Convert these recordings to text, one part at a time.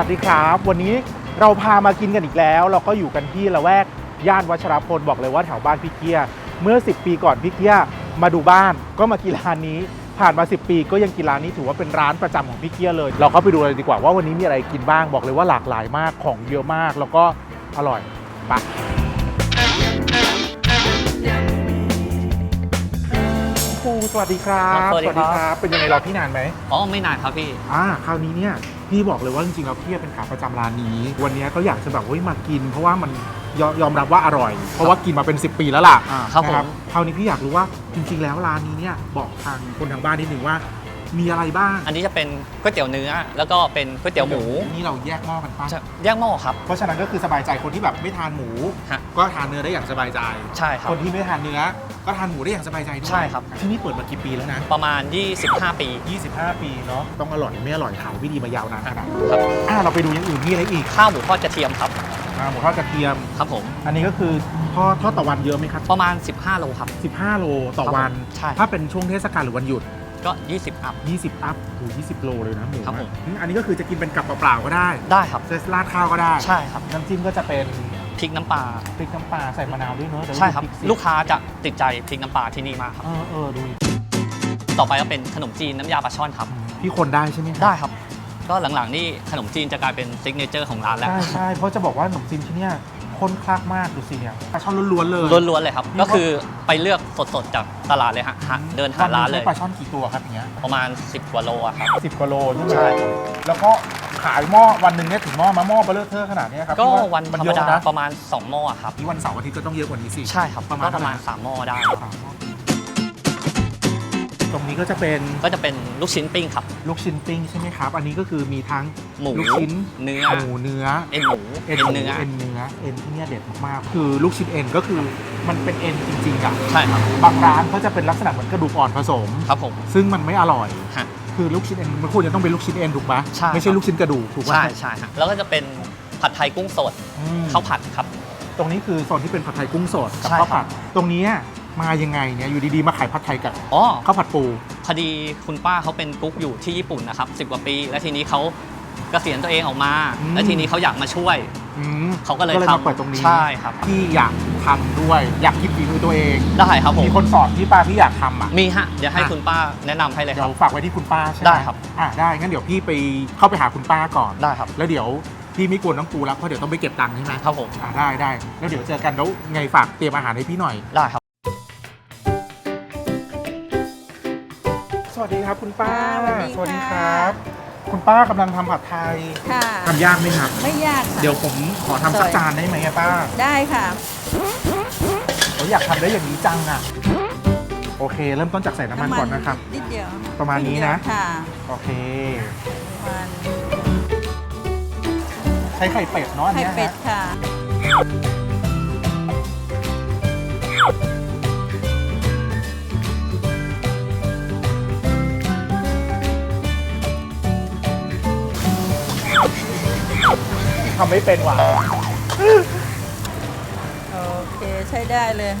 สวัสดีครับ วันนี้เราพามากินกันอีกแล้ว เราก็อยู่กันที่ละแวกย่านวัชรพลบอกเลยว่าแถวบ้านพี่เกียเมื่อ 10 ปีก่อนพี่เกียมาดูบ้านก็มากินร้านนี้ ผ่านมา 10 ปีก็ยังกินร้านนี้ถือว่าเป็นร้านประจำของพี่เกียเลย เราก็ไปดูเลยดีกว่าว่าวันนี้มีอะไรกินบ้างบอกเลยว่าหลากหลายมากของเยอะมากแล้วก็อร่อยไปะครูสวัสดีครับ สวัสดีครับ เป็นยังไงรอพี่นานไหมอ๋อไม่นานครับพี่ อ่าคราวนี้เนี่ย พี่บอกเลยว่าจริงๆแล้วพี่เป็นขาประจำร้านนี้ วันนี้ก็อยากจะแบบเฮ้ยมากิน เพราะว่ามันยอยอมรับว่าอร่อย เพราะว่ากินมาเป็น 10 ปีแล้วล่ะอ่าครับนะผมคราวนี้พี่อยากรู้ว่าจริง ๆ แล้วร้านนี้เนี่ยบอกทางคนทางบ้านนิดนึงว่า มีอะไรบ้างอันนี้จะเป็นก๋วยเตี๋ยวเนื้อ แล้วก็เป็นก๋วยเตี๋ยวหมูนี่เราแยกหม้อกันปะจะแยกหม้อครับ เพราะฉะนั้นก็คือสบายใจคนที่แบบไม่ทานหมู ฮะ ก็ทานเนื้อได้อย่างสบายใจ ใช่ครับ คนที่ไม่ทานเนื้อ ก็ทานหมูได้อย่างสบายใจด้วยใช่ครับ ที่นี่เปิดมากี่ปีแล้วนะ ประมาณ 25 ปี 25 ปีเนาะต้องอร่อยไม่อร่อยขายไม่ดีมายาวนานขนาดนี้ครับ อ่าเราไปดูอย่างอื่นมีอะไรอีกข้าวหมูทอดกระเทียมครับ อ่าหมูทอดกระเทียม ครับผม อันนี้ก็คือทอดทอดต่อวันเยอะไหมครับประมาณ 15 โลครับ 15 โลต่อวัน ใช่ ถ้าเป็นช่วงเทศกาลหรือวันหยุด ก็ 20 อัพ 20 อัพถึง20 โลเลยนะหมูครับผม อืมอันนี้ก็คือจะกินเป็นกับเปล่าๆก็ได้ได้ครับ จะราดข้าวก็ได้ ใช่ครับ น้ำจิ้มก็จะเป็น พริกน้ำปลาพริกน้ำปลาใส่มะนาวด้วยเนอะเดี๋ยวใช่ครับ พกสิลูกค้าจะติดใจพริกน้ำปลาที่นี่มากครับ เออเออดูต่อไปก็เป็นขนมจีนน้ำยาปลาช่อนครับ พี่คนได้ใช่ไหมครับได้ครับ ก็หลังๆนี่ขนมจีนจะกลายเป็นซิกเนเจอร์ของร้านแล้วใช่ใช่เพราะจะบอกว่าขนมจีนที่เนี่ยข้นคลักมากดูสิเนี่ยปลาช่อนล้วนๆเลยล้วนๆเลยครับ ก็คือไปเลือกสดๆจากตลาดเลยฮะหาเดินหาร้านเลยวัใช้ปลาช่อนกี่ตัวครับอย่างเงี้ยประมาณ 10กว่าโลอะครับ สิบกว่าโลใช่ไหมใช่ แล้วก็ ขายหม้อวันหนึ่งเนี่ยถึงหม้อมาหม้อเบลเลอร์เทอร์ขนาดเนี้ยครับก็พี่าวันมันธรรเยมอะดานะประมาณ2หม้อครับ นี่วันเสาร์อาทิตย์ก็ต้องเยอะกว่านี้สิใช่ครับประมาณก็ประมาณเท่าไหร่3หม้อได้สามหม้อตรงนี้ก็จะเป็นก็จะเป็นลูกชิ้นปิ้งครับ ลูกชิ้นปิ้งใช่ไหมครับ อันนี้ก็คือมีทั้งหมูลูกชิ้นเนื้อหมูเนื้อ เอ็นหมูเอ็เอ็นนหมูเนื้อเอ็นเนื้อเอ็นที่เนี่ยเด็ดมากๆ คือลูกชิ้นเอ็นก็คือมันเป็นเอ็นจริงๆอะใช่ครับบางร้านเขาจะเป็นลักษณะเหมือนกระดูกอ่อนผสม ครับผมซึ่งมันไม่อร่อย ฮะ คือลูกชิ้นเอ็นมันควรจะต้องเป็นลูกชิ้นเอ็นถูกปะใช่ไม่ใช่ลูกชิ้นกระดูกถูกปะใช่ใช่ฮะแล้วก็จะเป็นผัดไทยกุ้งสดอืมข้าวผัดครับ ตรงนี้คือโซนที่เป็นผัดไทยกุ้งสดกับใช่ข้าวผัดครับตรงเนี้ยมายังไงเนี่ยอยู่ดีๆมาขายผัดไทยกับอ๋อ ข้าวผัดปูพอดีคุณป้าเขาเป็นกุ๊กอยู่ที่ญี่ปุ่นนะครับสิกว่าปี แล้วทีนี้เขาเกษียณตัวเองออกมา แล้วทีนี้เขาอยากมาช่วย อืมเขาก็เลยมาทำเปิดตรงนี้ ใช่ครับพี่อยากทำด้วย อยากคิดฝีมือตัวเอง ได้ครับผม มีคนสอนพี่ป้าพี่อยากทำอะ มีฮะ เดี๋ยวให้อะ คุณป้าแนะนำให้เลยคเดี๋ยรับ วฝากไว้ที่คุณป้าใช่ไหมได้ครับ อ่าได้งั้นเดี๋ยวพี่ไปเข้าไปหาคุณป้าก่อน ได้ครับ แล้วเดี๋ยวพี่ไม่กวนน้องปูแล้วเพราะเดี๋ยวต้องไปเก็บตังค์ใช่ไหมครับผม อ่าได้ได้แล้วเดี๋ยวเจอกันแล้วไงฝากเตรียมอาหารให้พี่หน่อย ได้ครับ สวัสดีครับคุณป้าค่ะสวัสดีค่ะครับ คุณป้ากำลังทำผัดไทยค่ะ ทำยากไหมครับ ไม่ยากค่ะ เดี๋ยวผมขอทำสักจานได้ไหมอะป้าได้ค่ะ ผมอยากทำได้อย่างนี้จังอะโอเค เริ่มต้นจากใส่น้ำมันก่อนนะครับ นิดเดียวประมาณนี้นะดเดียวค่ะโอเค ประมาณใช้ไข่เป็ดเนาะอันไข่เนี้ยเป็ดฮะ ค่ะ ทำไม่เป็นว่ะโอเคใช้ได้เลย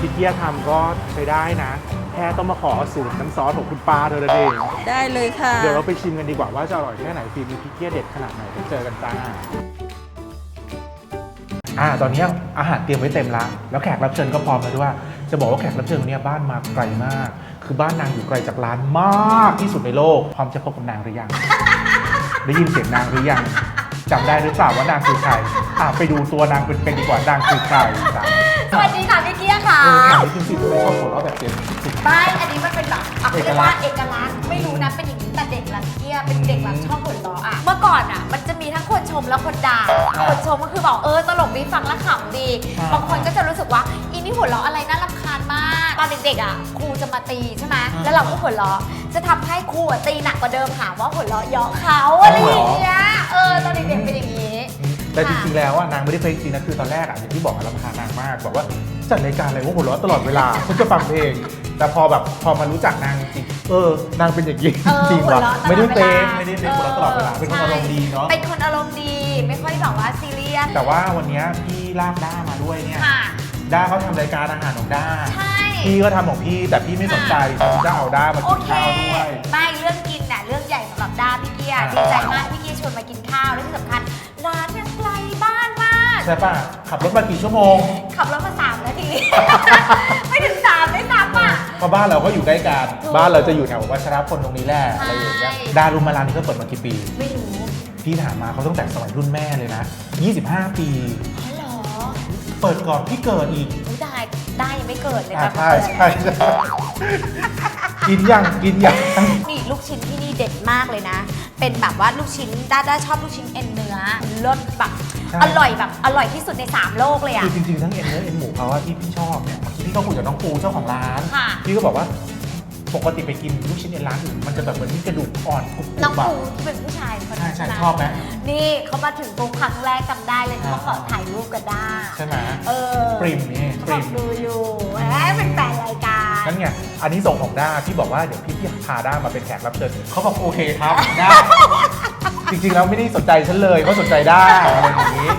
พี่เกียร์ทำก็ใช้ได้นะ แค่ต้องมาขอสูตรน้ำซอสของคุณป้าเธอเลยเองได้เลยค่ะ เดี๋ยวเราไปชิมกันดีกว่าว่าจะอร่อยแค่ไหนฝีมือพี่เกียร์เด็ดขนาดไหนไปเจอกันจ้าอ่าตอนนี้อาหารเตรียมไว้เต็มละแล้วแขกรับเชิญก็พร้อมแล้วด้วยจะบอกว่าแขกรับเชิญคนนี้บ้านมาไกลมาก คือบ้านนางอยู่ไกลจากร้านมากที่สุดในโลก พร้อมจะพบกับนางหรือยัง ได้ยินเสียงนางหรือยังจำได้หรือเปล่าว่านางคือใครอะไปดูตัวนางเป็นๆดีกว่านางคือใครจ้ะสวัสดีค่ะพี่เกียร์ค่ะเออถามนิดนึงสิทำไมชอบหัวเราะแบบเสียงสิไม่อันนี้มันเป็นแบบอะเอกเรียกลัว่ากษณ์เอกลักษณ์ไม่รู้นะเป็นอย่างนี้แต่เด็กรักเกียร์เป็นเด็กแบบชอบหัวเราะอะเมื่อก่อนอะมันจะมีทั้งคนชมและคนด่าคนชมก็คือบอกเออตลกดีฟังแล้วขำดีอ่าบางคนก็จะรู้สึกว่าอีนี่หัวเราะอะไรน่ารำคาญมาก ตอนเด็กๆอะครูจะมาตีใช่ไหมแล้วเราก็หัวเราะจะทำให้ครูอะตีหนักกว่าเดิมหาว่าหัวเราะเยาะเขาอะไรอย่างเงี้ยเออตอนเด็กๆเป็นอย่างนี้ แต่จริงๆแล้วอะนางไม่ได้เฟกจริงนะคือตอนแรกอะอย่างที่บอกอะรำคาญนางมาก บอกว่าจัดรายการอะไรว่าหัวเราะตลอดเวลาฉันจะฟังเพลง แต่พอแบบพอมารู้จักนางจริงเออนางเป็นอย่างนี้เออจริงหัวว่ะเราะตลอไม่ได้วเฟลากไม่ได้เฟกหัวเราะตลอดเวลาเป็นคนอารมณ์ดีเนาะเป็นคนอารมณ์ดีไม่ค่อยแบบว่าซีเรียสแต่ว่าวันเนี้ยพี่ลากด้ามาด้วยเนี่ยค่ะด้าเขาทำรายการอาหารของด้า ใช่ พี่ก็ทำของพี่แต่พี่ไม่สนใจฉันจะเอาด้ามาโอกินเคข้าวด้วย ไม่เรื่องกินน่ะเรื่องใหญ่สำหรับด้าพี่เกียร์อ่าดีใจมากพี่เกียร์ชวนมากินข้าวและที่สำคัญร้านเนี่ยไกลบ้านมาก ใช่ป่ะ ขับรถมากี่ชั่วโมง ขับรถมาสามนาที ไม่ถึงสามไม่สามอะ เพราะบ้านเราก็อยู่ใกล้กันถูกบ้านเราจะอยู่แถววัชรพลตรงนี้แหละใช่อะไรอย่างเงี้ยดารุมาร้านนี้ก็เปิดมากี่ปี ไม่รู้พี่ถามมาเขาตั้งแต่สมัยรุ่นแม่เลยนะ 25 ปี อ๋อเหรอเปิดก่อนพี่เกิดอีก อุ๊ย ได้ได้ยังไม่เกิดเลยอ่าค่ะใช่ใช่ใช่กินยังกินยังนี่ลูกชิ้นที่นี่เด็ดมากเลยนะ เป็นแบบว่าลูกชิ้นด้าด้าชอบลูกชิ้นเอ็นเนื้อรสแบบใช่อร่อยแบบอร่อยที่สุดในสามโลกเลยอะคือจริงๆทั้งเอ็นเนื้อเอ็นหมูเขาอะที่พี่ชอบเนี่ยเมื่อกี้พี่ก็คุยกับน้องปูเจ้าของร้าน ค่ะ พี่ก็บอกว่า ปกติไปกินลูกชิ้นเอ็นร้านอื่นมันจะแบบเหมือนที่กระดูกอ่อนกรุบๆน้องอะปูที่เป็นผู้ชายคนใช่นั้นใช่ไหมชอบไหม นี่เขามาถึงปุ๊บครั้งแรกจำได้เลยอ่าเขาขอถ่ายรูปกันได้ใช่ไหมเออปริมนี่เขาปบริอกมดูอยู่แหมเป็นแฟนรายการนั่นไงอันนี้ส่งของด้าพี่บอกว่าเดี๋ยวพี่พี่พาด้ามาเป็นแขกรับเชิญเขาบอกโอเคครับได้จริงๆแล้วไม่ได้สนใจฉันเลยเขาสนใจด้าอะไรอย่างนี้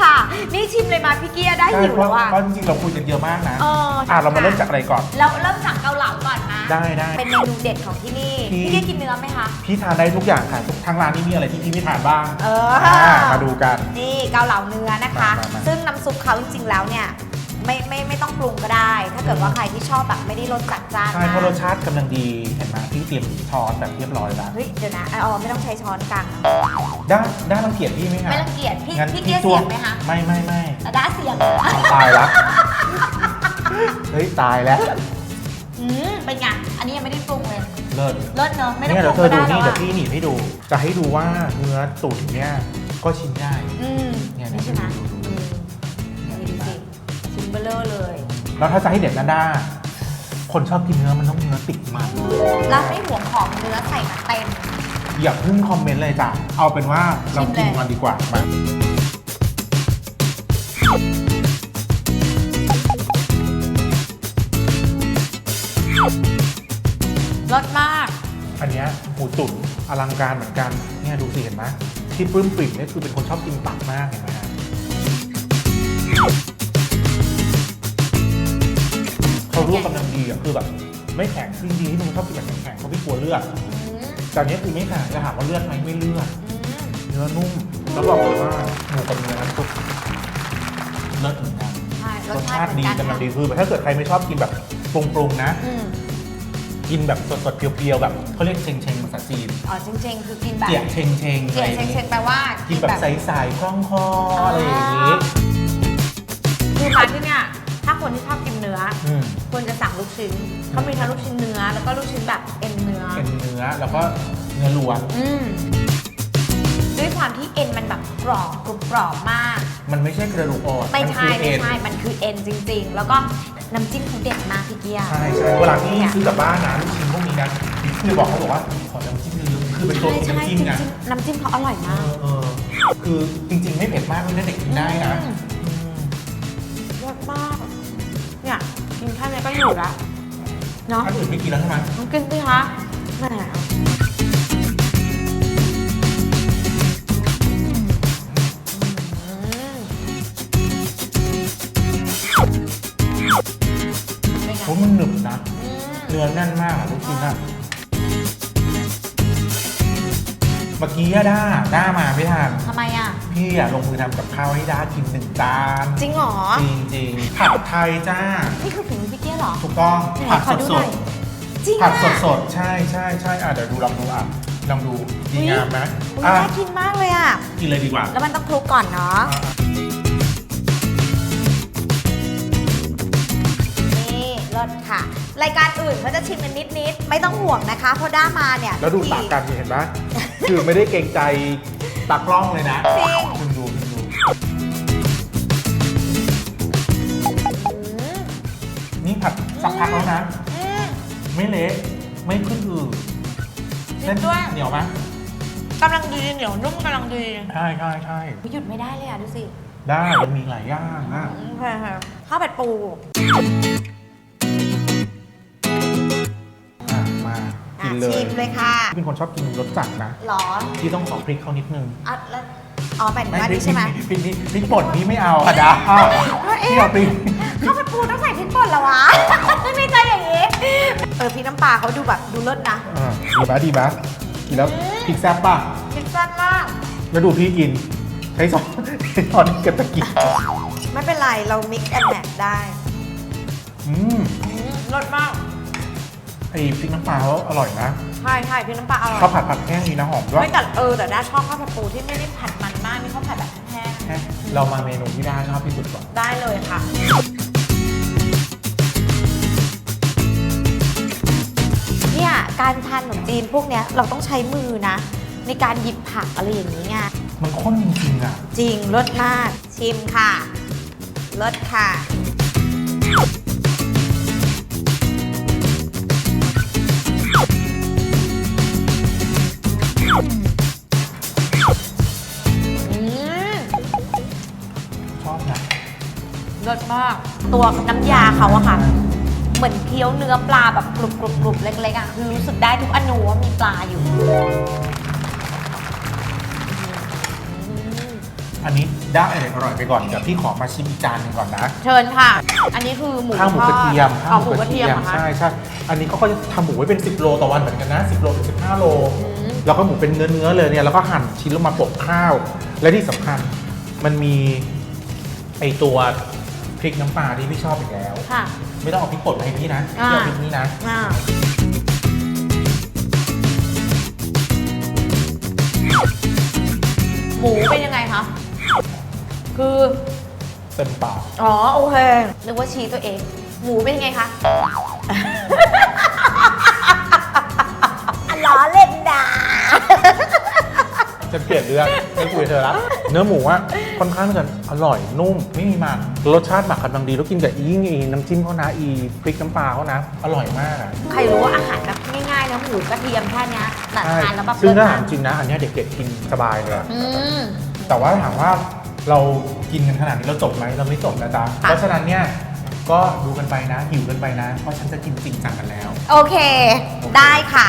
ค่ะ นี่ชิมเลยมาพี่เกียร์ได้ใช่หิวเพแล้ราะวอะเพราะจริงๆเราคุยกันเยอะมากนะเอออะเรามาเริ่มจากอะไรก่อนแล้วเริ่มจากเกาเหลาก่อนนะ ได้ได้เป็นเมนูเด็ดของที่นี่ที่ พี่เกียร์กินเนื้อไหมคะ พี่ทานได้ทุกอย่างค่ะทางร้านนี้มีอะไรที่พี่ไม่ทานบ้างเอออ่ามาดูกัน นี่เกาเหลาเนื้อนะคะ มามามา ซึ่งน้ำซุปเขาจริงๆแล้วเนี่ยไม่ไม่ไม่ต้องปรุงก็ได้ ถ้าเกิดว่าใครที่ชอบแบบไม่ได้รสจัดจ้านใช่เพราะรมาสกชาติกำลังดีเห็นไหมพี่เตรียมช้อนแบบเรียบร้อยแล้วเฮ้ยเดี๋ยวนะอ๋อไม่ต้องใช้ช้อนกลางด้าด้ารังเกียจพี่ไหมคะไม่รังเกียจพี่งั้นพี่เกียร์จ้วเสียงไหมคะไม่ไม่ไม่แต่ด้าเสียงตายแล้วเฮ้ย ตายแล้ว เลยเลิศเลิศเนอะไม่ต้องเนี่ยปเดี๋รุยวงเธก็อได้ดูแล้วนี่เดี๋ยวอะพี่หนีให้ดู จะให้ดูว่าเนื้อตุ๋นเนี่ยก็ชิ้นใหญ่อืมเนี่ยนี่ใช่ไหมดูดูดูอืมนี่ดูสิชิ้นเบลเลอร์เลย แล้วถ้าจะให้เด็ดนะด้าคนชอบกินเนื้อมันต้องเนื้อติดมันแล้วไม่ห่วงของเนื้อใส่มาเต็มอย่าเพิ่งคอมเมนต์เลยจ้ะเอาเป็นว่าเราชิมเลยกินมันดีกว่ามา รสมาก อันเนี้ยหมูตุ๋นอลังการเหมือนกันเนี่ยดูสิเห็นไหมที่ปลื้มปริ่มเนี่ยคือเป็นคนชอบกินตับมากเห็นไหมฮะเขาลวกกำลังดีอะคือแบบ ไม่แข็งจริงๆที่มึงชอบกินแบบแข็งๆเขาไม่กลัวเลือดอืมแต่อันเนี้ยคือไม่แข็งจะถามว่าเลือดไหมไม่เลือดอืมเนื้อนุ่มแล้วบอกเลยว่าหมูกับเนื้อน้ำซุปเลิศเหมือนกันใช่รรสสชาชาติติเหมืดีอนกันกำลังดีค่ะคือแบบถ้าเกิดใครไม่ชอบกินแบบปรุงๆนะ อืม กินแบบสดๆเพียวๆแบบเขาเรียกเชงเชงๆภาษาจีนอ๋อจริง ๆ คือกินแบบเจียเชงเชงๆเจียอะไรอย่างเชงงี้ๆแปลว่ากิกินแบบใสๆคล่องคออะไรอย่างนี้คือร้านที่เนี่ยถ้าคนที่ชอบกินเนื้ออืม ควรจะสั่งลูกชิ้นเขามีทั้งลูกชิ้นเนื้อ แล้วก็ลูกชิ้นแบบเอ็นเนื้อ เป็นเนื้อแล้วก็เนื้อล้วน อืมด้วยความที่เอ็นมันแบบกรอบกรุบกรอบมาก มันไม่ใช่กระดูกอ่อนไม่นใช่คือไม่เอ็น ใช่ มันคือเอ็นจริง ๆ แล้วก็ น้ำจิ้มเขาเด็ดมากพี่เกียร์ ใช่ใช่เวลาที่ซื้อกลับบ้านนะลูกชิ้นพวกนี้นะพี่คือบอกเขาบอกว่าขอน้ำจิ้มเยอะๆคือเป็นตัวใช่ของใช่น้ำจิ้มจริไงงๆน้ำจิ้มเขาอร่อยเอมากอเออคือจริง ๆ ไม่เผ็ดมากเลยนะเด็กกินได้นะอืมอืมเยอะมากเนี่ยกินแค่นี้ก็อยู่แล้วเนาะอันอื่นไม่กินแล้วใช่ไหม ต้องกินสิคะแหม เป็นไงเพราะมันหนึบนะอืมเนื้อแน่นมากอะลูกชิ้นอะเมื่อกี้อะด้าด้ามาไม่ทันทำไมอะ พี่อะลงมือทำกับข้าวให้ด้ากินหนึ่งจานจริงเหรอ จริงจริงๆผัดไทยจ้า นี่คือฝีมือพี่เกี้ยเหรอ ถูกต้องไหนผัดขอสดูดหสน่อดยจริงผัดอะสดสดๆใช่ใช่ใช่อะเดี๋ยวดูลองดูอะลองดูดีงามไหมอุ๊ยอะน่ากินมากเลยอะ กินเลยดีกว่า แล้วมันต้องคลุกก่อนเนาะ อะ อื่นเขาจะชิมกันนิดๆไม่ต้องห่วงนะคะเพราะด้ามาเนี่ยแล้วดูตากกันเห็นไหมคือไม่ได้เกรงใจตากล้องเลยนะจริงคุณดูคุณดูอืมนี่ผัดสักพักแล้วนะ อืมไม่เละไม่ขึ้นอืดจริงเส้นด้วยเหนียวไหมกำลังดีเหนียวนุ่มกำลังดีใช่ใช่ใช่หยุดไม่ได้เลยอะดูสิได้ยังมีหลายอย่างนะข้าวผัดปู กินเลอะยชิมเลยค่ะเป็นคนชอบกินรสจัดนะหรอที่ต้องขอพริกเขานิดนึงอะแล้วอ๋อหมายถึงว่าพรินี่กใช่ไหมพริกพริกพริกป่นนี่ไม่เอาค่ะดาเอ๊ะพี่เอาพริกข้าวผัดปูต้องใส่พริกป่นเหรอวะไม่ใจอย่างงี้เออพริกน้ำปลาเขาดูแบบดูเลิศนะอ่าดีไหมดีไหมกินแล้วพริกแซ่บป่ะคิดสั้นมากแล้วดูพี่กินใช้ช้อนใช้ช้อนเก็บตะกินไม่เป็นไรเรา mix and match ได้ อืมรสมาก ไอพริกน้ำปลาเขาอร่อยนะใช่ใช่พี่น้ำปลาอร่อย ข้าวผัดผัดแห้งนี่นะหอมด้วยไม่แต่เออแต่ด้าชอบข้าวผัดปูที่ไม่ได้ผัดมันมากมีข้าวผัดแบบแห้งแห้งเรามาเมนูที่ได้ชอบที่สุดก่อนๆได้เลยค่ะ เนี่ยการทานขนมจีนพวกเนี้ยเราต้องใช้มือนะ ในการหยิบผักอะไรอย่างนี้ไงมันข้นจริงๆอะจริงรสมาก ชิมค่ะรสค่ะ รสมาก ตัวน้ำยาเขาอะค่ะ เหมือนเคี้ยวเนื้อปลาแบบกรุบกรุบกรุบเล็กๆอะคือรู้สึกได้ทุกอนูว่ามีปลาอยู่อืมอันนี้ได้อร่อยอร่อยไปก่อนเดี๋ยวพี่ขอมาชิมอีกจานหนึ่งก่อนนะ เชิญค่ะ อันนี้คือหมูข้าวหมูกระเทียมทอดข้าวอ๋อหมูกระเทียมเหรอคะ ใช่ใช่อันนี้เขาก็จะทำหมูไว้เป็น10โลต่อวันเหมือนกันนะ10โลถึง15โลอืม แล้วก็หมูเป็นเนื้อเนื้อๆเลยเนี่ยแล้วก็หั่นชิ้นลงมาโปะข้าว และที่สำคัญมันมีไอตัว พริกน้ำปลาที่พี่ชอบอีกแล้ว ค่ะ ไม่ต้องเอาพริกป่นมาให้พี่นะอ่าพี่เอาพริกนี้นะ อ่า หมูเป็นยังไงคะ คือ เต็มปากอ๋อ โอเค นึกว่าชี้ตัวเอง หมูเป็นยังไงคะ ล้อเล่นด่า จะเปลี่ยนเรื่องไม่คุยกับเธอละเนื้อหมูอะ ค่อนข้างจะอร่อยนุ่ม ไม่มีมันรสชาติหมักกำลังดีแล้วกินกับอีนี่น้ำจิ้มเขานะอีพริกน้ำปลาเขานะอร่อยมากอะใครรู้ว่าอาหารแบบง่ายๆนะหมูกระเทียมแค่เนี้ยแต่ใช่ทานแล้วแบบซึ่งถ้าเลิศถามมากจริงนะอันเนี้ยเด็กๆกินสบายเลยอะอืม แต่ว่าถามว่าเรากินกันขนาดนี้เราจบไหมเราไม่จบนะจ๊ะเพราะฉะนั้นเนี่ยก็ดูกันไปนะหิวกันไปนะ เพราะฉันจะกินจริงจังกันแล้ว โอเค ได้ค่ะ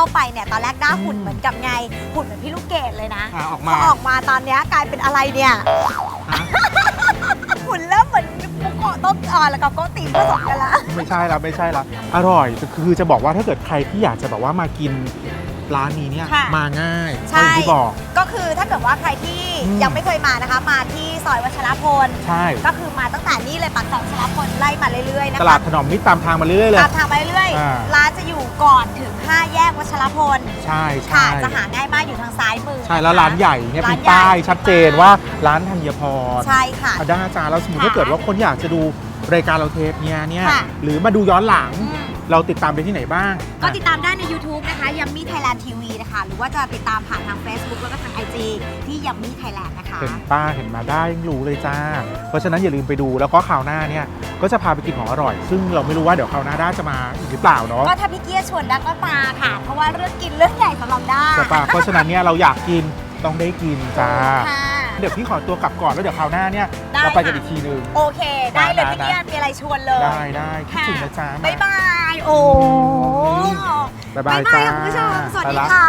เข้าไปเนี่ยตอนแรกหน้าหุ่นเหมือนกับไงหุ่นเหมือนพี่ลูกเกดเลยนะอะออกพมาอออกมาตอนเนี้ยกลายเป็นอะไรเนี่ยหุ่นเริ่มเหมือนมุกโกะต้มอ่อนแล้วกับโกตีนผสมกันละไม่ใช่ละไม่ใช่ละอร่อยคือจะบอกว่าถ้าเกิดใครที่อยากจะแบบว่ามากินร้านนี้เนี่ยค่ะมาง่ายใช่อย่างที่บอก ก็คือถ้าเกิดว่าใครที่อืม ยังไม่เคยมานะคะ มาที่ซอยวัชรพล ใช่ ก็คือมาตั้งแต่นี่เลยปากซอยวัชรพลไล่มาเรื่อยๆนะคะตลาดถนอมมิตรตามทางมาเรื่อยๆเลย ตามทางไปเรื่อยอ่าๆร้านจะ อยู่ก่อนถึง 5 แยกวัชรพล ใช่ค่ะ ใช่จะหาง่ายมากอยู่ทางซ้ายมือใช่แล้วร้านใหญ่เนี่ยร้มีใหญ่ ป้ายชัดเจนว่าร้านธัญพร ใช่ค่ะ อาด้าจ้าแล้วสมมติค่ะถ้าเกิดว่าคนอยากจะดูรายการเราเทปเนี่ยเนี่ยค่ะหรือมาดูย้อนหลัง อืม เราติดตามได้ที่ไหนบ้าง ก็ติดตามได้ใน YouTube นะคะยัมมี่ไทยแลนด์ทีวีนะคะ หรือว่าจะติดตามผ่านทาง Facebook แล้วก็ทาง IG ที่ยัมมี่ไทยแลนด์นะคะ เห็นป้าเห็นมาได้ยังรู้เลยจ้า เพราะฉะนั้นอย่าลืมไปดูแล้วก็คราวหน้าเนี่ยก็จะพาไปกินของอร่อย ซึ่งเราไม่รู้ว่าเดี๋ยวคราวหน้าด้าจะมาอีกหรือเปล่าเนาะก็ถ้าพี่เกียร์ชวนดักก็มาค่ะ เพราะว่าเรื่องกินเรื่องใหญ่สำหรับด้าใช่ปะเพราะฉะนั้นเนี่ยเราอยากกินต้องได้กินจ้า ค่ะ เดี๋ยวพี่ขอตัวกลับก่อนแล้วเดี๋ยวคราวหน้าเนี่ยได้เราไปกันค่ะ อีกทีนึง โอเค ได้เลยได้พี่เกียร์มีอะไรชวนเลยได้ได้คิดถึงนะจ๊ะบ๊ายบาย โอ้บ๊ายบายบ๊ายบายจ้าค่ะคุณผู้ชมสวัสไปดีละค่ะ